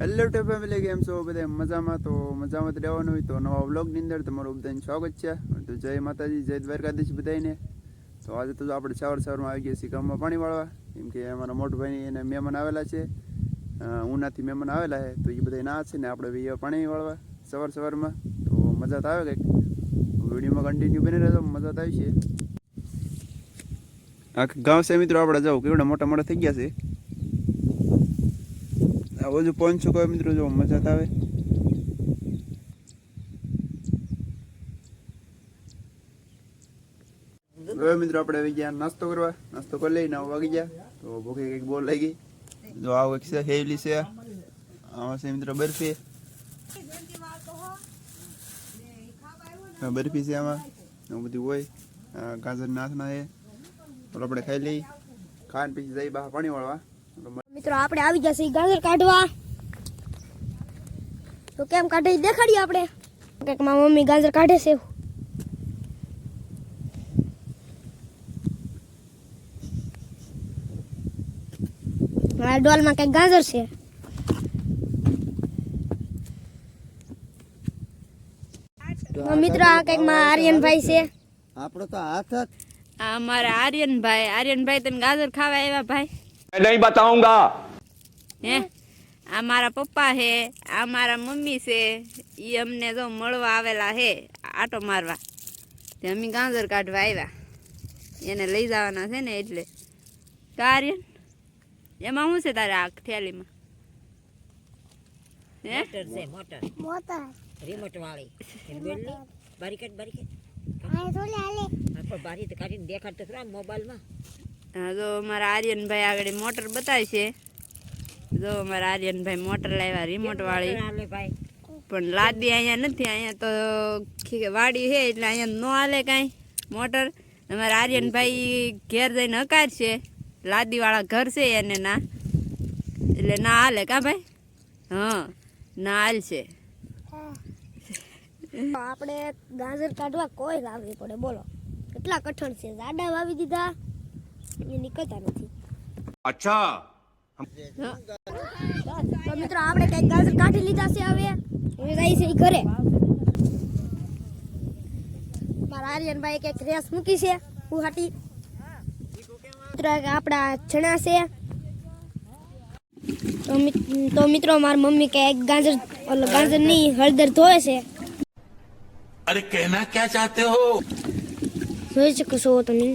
Hello two family કેમ છો બધા મજામાં? તો મજામાં જ રહેવાનું હોય તો નવા વ્લોગની અંદર તમારું બધાને સ્વાગત છે. તો જય માતાજી, જય દ્વારકાધીશ બધાને તો આજે તો આપણે સવાર સવારમાં આવી ગયા છીએ ગામમાં પાણી વાળવા. કેમ કે અમારા મોટો ભાઈ એને મહેમાન આવેલા છે. ઉનાથી મહેમાન આવેલા છે. તો એ બધા ના છે ને આપણે બી પાણી વાળવા સવાર સવારમાં. તો મજા તો આવે કંઈક. વિડીયોમાં કન્ટિન્યુ બની રહેતો મજા તો આવી છે. આખા ગામ છે મિત્રો આપણે જાવ કેવડા મોટા મોટા થઈ ગયા છે. આ બધું પહોંચશું કોઈ મિત્રો, જો મજા આવે. હવે મિત્રો આપણે આવી ગયા નાસ્તો કરવા. નાસ્તો કરી લઈને નવ વાગી ગયા. તો ભૂખે કંઈક બોલ લાગી. જો આવું એક છે, હેવલી છે. આમાં છે મિત્રો બરફી. બરફી છે આમાં. એવું બધું હોય. ગાજર નાથના એ આપણે ખાઈ લઈ ખાન પછી જઈ બહાર પાણી વાળવા. મિત્રો આપણે આવી જશે ગાજર કાઢવા. તો કેમ કાઢે દેખાડીએ આપણે. કંઈક મારી મમ્મી ગાજર કાઢે છે. મારા ડોલમાં કંઈક ગાજર છે. મિત્રો આ કંઈકમાં આર્યનભાઈ છે. આપણો તો હાથ આ મારા આર્યનભાઈ. આર્યનભાઈ તમે ગાજર ખાવા આવ્યા ભાઈ? मैं नहीं बताऊंगा હે આ મારા પપ્પા છે આ મારા મમ્મી છે એ અમને જો મળવા આવેલા છે આટો મારવા તે અમે ગાજર કાઢવા આવ્યા એને લઈ જવાના છે ને એટલે તો આર્યન એમાં શું છે તારે આ થેલીમાં હે મોટર છે મોટર મોટા રિમોટ વાળી એને બેલની બારીકેટ બારીકેટ આ થોડી હાલે આ પણ બારી તો કાઢીને દેખાડતો ખરા મોબાઈલમાં હા જો મારા આર્યનભાઈ આગળ મોટર બતાવે છે. જો મારા આર્યનભાઈ મોટર લાવ્યા રિમોટ વાળી. પણ લાદી અહીંયા નથી અહીંયા તો વાડી છે એટલે અહીંયા ન હાલે કાંઈ મોટર. અમારા આર્યનભાઈ ઘેર જઈને હકાર છે. લાદીવાળા ઘર છે એને ના. એટલે ના હાલે કા ભાઈ? હા ના હાલ છે. આપણે ગાજર કાઢવા કોઈ લાવવી પડે બોલો. કેટલા કઠણ છે? જાડા વાવી દીધા. ये निकलता नहीं थी। अच्छा। हाँ। तो मित्रों आपने कई गाजर काट ली जासे आवे? ये गाइस से करे मारारियन भाई के क्रेस मुकी से उ हटी मित्रों आपड़ा छणा से। तो, तो मित्रों मार मम्मी के एक गाजर और गाजर नहीं हल्दर धोए से। अरे कहना क्या चाहते हो? सोच कसो तो नहीं।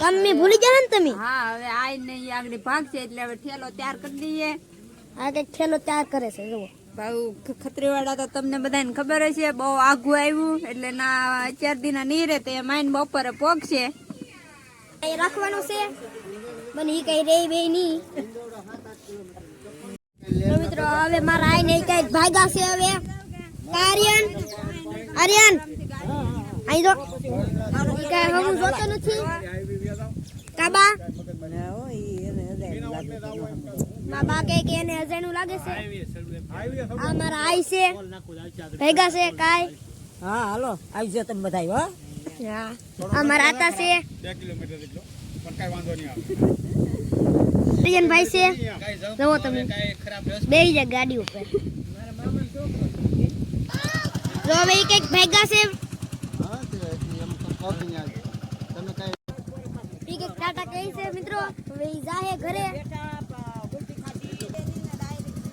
તમે ભૂલી ગયા ને તમે. હા હવે આ નહીં આગળ ભાગ છે એટલે હવે ઠેલો તૈયાર કરી દઈએ. આ કે થેલો તૈયાર કરે છે જુઓ. ભાવ ખત્રીવાડા તો તમને બધાને ખબર હશે બહુ આઘું આવ્યું એટલે ના ચાર નહીં રહે તે માઇન બપોરે પોગશે. રાખવાનું છે મને એ કઈ રે બે નહીં મિત્રો હવે મારા આઈ નહીં કઈ ભાગા છે હવે. આર્યન આર્યન. આઈ જો. કઈ હું જોતો નથી. બાબા કે કે એને અજાણું લાગે છે? આ મારા આઈ છે. ભેગા છે કાઈ? હા હાલો. આવી જાઓ તમે બધા હો. હા. આ મારા આતા છે. પ્રિયનભાઈ છે. જવો તમે. બે જાય ગાડી ઉપર. જો ભાઈ કંઈક ભેગા છે. હા તે એમ તો કઈ ઈ મિત્રો. હવે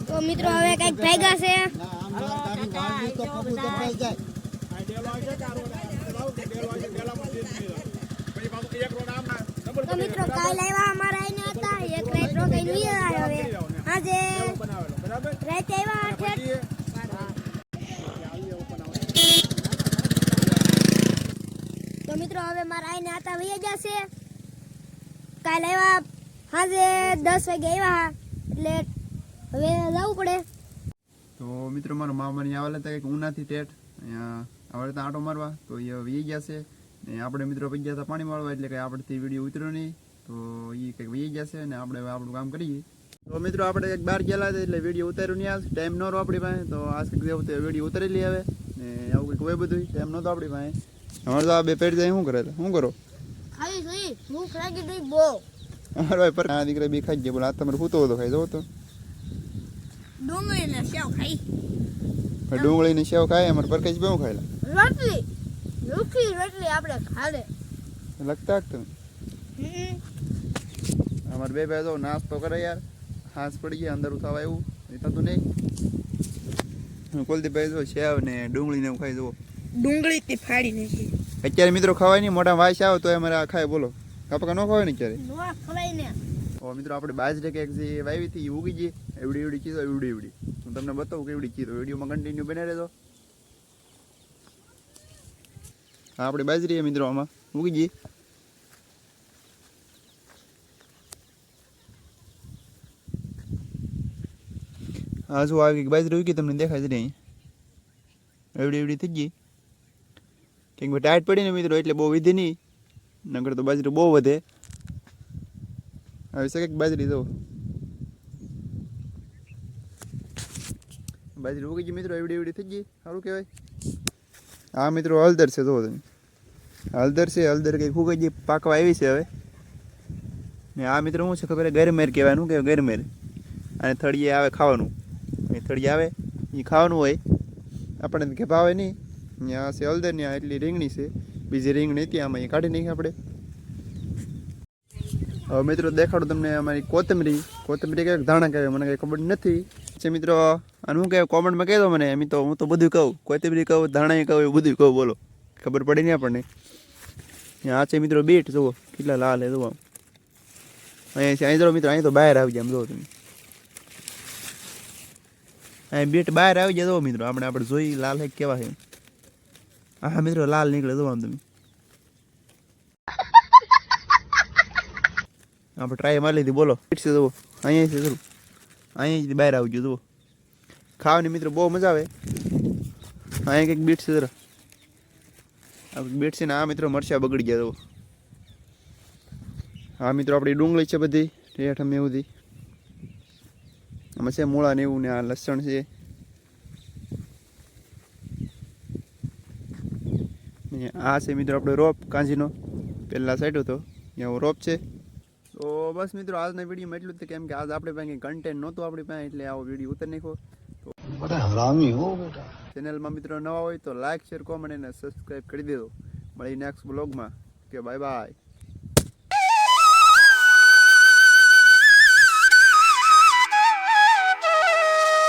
તો મિત્રો હવે કંઈક ભેગા છે. તો મિત્રો આઈને હતા. એક લઈ આવ્યા હવે. મારા આઈને હતા વહી જશે કાલ આવ્યા. સાંજે દસ વાગે આવ્યા. એટલે હવે જવું પડે. તો મિત્રો, મારા મામાની આવેલા હતા, કંઈક ઉનાથી ટેટ અહીંયા આવડે આટો મારવા. તો એ વી ગયા છે. ને આપણે મિત્રો પી ગયા પાણી વાળવા એટલે કંઈ આપણેથી વીડિયો ઉતર્યો નહીં. તો એ કંઈક વી ગયા છે ને આપણે આપણું કામ કરીએ. તો મિત્રો, આપણે એક બાર ગયેલા હતા, એટલે વીડિયો ઉતાર્યું નહીં આજ. ટાઈમ ન રહો આપણી પાસે. તો આજ કંઈક જેવું તે વીડિયો ઉતારી લઈ આવે ને આવું કંઈક હોય બધું ટાઈમ નહોતો આપણી પાસે. અમારે તો આ બે પેઢી જાય, શું કરે? શું કરો? ખાઈ સહી ભૂખ લાગી ગઈ બહુ. અમારા ભાઈ પર આ દીકરા બે ખાઈ ગયા બોલા આ તમારે સૂતો હતો ખાઈ જવો તો? ડુંગળી ને સેવ ખાઈ. પણ ડુંગળીની સેવ ખાય અમારે પર કઈ બેવું ખાયલા રોટલી રૂખી રોટલી આપણે ખાલે. લગતા તમે? અમારે બે ભાઈ તો નાસ્તો કરે યાર. હાંસ પડી ગયા અંદર ઉઠાવા એવું એ થતું નહીં. કુલદીપ ભાઈ જો સેવ ને ડુંગળી ને એવું ખાઈ જુઓ. ડુંગળી તે ફાડી નાખી. અત્યારે મિત્રો ખવાય નહીં મોટા વાસ આવે તો અમારે આ ખાય બોલો. કાપકા ન ખવાય ને અત્યારે? તો મિત્રો આપણે બાજરે કે જે વાવી હતી એ ઉગી ગઈ. એવડી એવડી ચીજો એવડી એવડી. હું તમને બતાવું કેવડી ચીજો. વિડીયોમાં કન્ટિન્યુ બને રહેજો. હા આપણે બાજરી મિત્રો આમાં. ઉગી ગઈ. હા શું આવી બાજરી ઉગી તમને દેખાય છે નહીં. એવડી એવડી થઈ ગઈ. કેમ કે ટાઈટ પડી ને મિત્રો એટલે બહુ વિધિ નહીં. નગર તો બાજરી બહુ વધે. આવી શકે બાજરી જો બાજરી ઉગી ગઈ મિત્રો, એવડી એવડી થઈ ગઈ. સારું કહેવાય. આ મિત્રો, હળદર છે જો તમે. હળદર છે, હળદર કંઈક ઉગી ગઈ, પાકવા આવી છે હવે. ને આ મિત્રો શું છે ખબર ગરમેર કહેવાય શું કહેવાય? ગરમેર. અને થળીએ આવે ખાવાનું. થળીએ આવે, એ ખાવાનું હોય. આપણને કે ભાવે નહીં. ત્યાં છે હળદર ને એટલી રીંગણી છે. બીજી રીંગણી હતી, આમાં એ કાઢી નાખી આપણે. હવે મિત્રો દેખાડું તમને અમારી કોથમરી. કોથમરી કંઈક ધાણા કહેવાય, મને કંઈ ખબર નથી. છે મિત્રો અને હું કહેવાય કોમેન્ટમાં કહી દો મને. એમ તો હું તો બધું કહું. કોથમરી કહું, ધાણા કહું, એવું બધું કહું, બોલો. ખબર પડી નહીં આપણને. આ છે મિત્રો બીટ, જુઓ, કેટલા લાલ હે જુઓ. અહીંયા અહીં જો મિત્રો, અહીં તો બહાર આવી જાય એમ જુઓ તમે. અહીં બીટ બહાર આવી જાય જુઓ મિત્રો. આપણે આપણે જોઈ લાલ હે કેવા છે. હા મિત્રો લાલ નીકળે તો આમ તમે આપણે ટ્રાય મારી લીધી બોલો ફિટ છે જુઓ અહીંયા છે જરૂર અહીંયાથી બહાર આવજો જુઓ ખાવાની મિત્રો બહુ મજા આવે અહીંયા કંઈક બીટ છે જરા આપણે બીટ છે ને આ મિત્રો મરચા બગડી ગયા જુઓ હા મિત્રો આપણી ડુંગળી છે બધી ઠેઠ અમે એવું આમાં છે મૂળા ને એવું ને આ લસણ છે ને આ છે મિત્રો આપણો રોપ કાંજીનો. પહેલાં સાઈડ હતો. અહીંયા હું રોપ છે. તો બસ મિત્રો આજના વિડીયોમાં એટલું જ કેમ કે આજ આપણે પાસે કન્ટેન્ટ નહોતું આપણી પાસે એટલે આવો વીડિયો ઉતર નાખ્યો. ચેનલમાં મિત્રો નવા હોય તો લાઇક શેર કોમેન્ટ અને સબસ્ક્રાઈબ કરી દેજો. મળી નેક્સ્ટ બ્લોગમાં કે બાય બાય.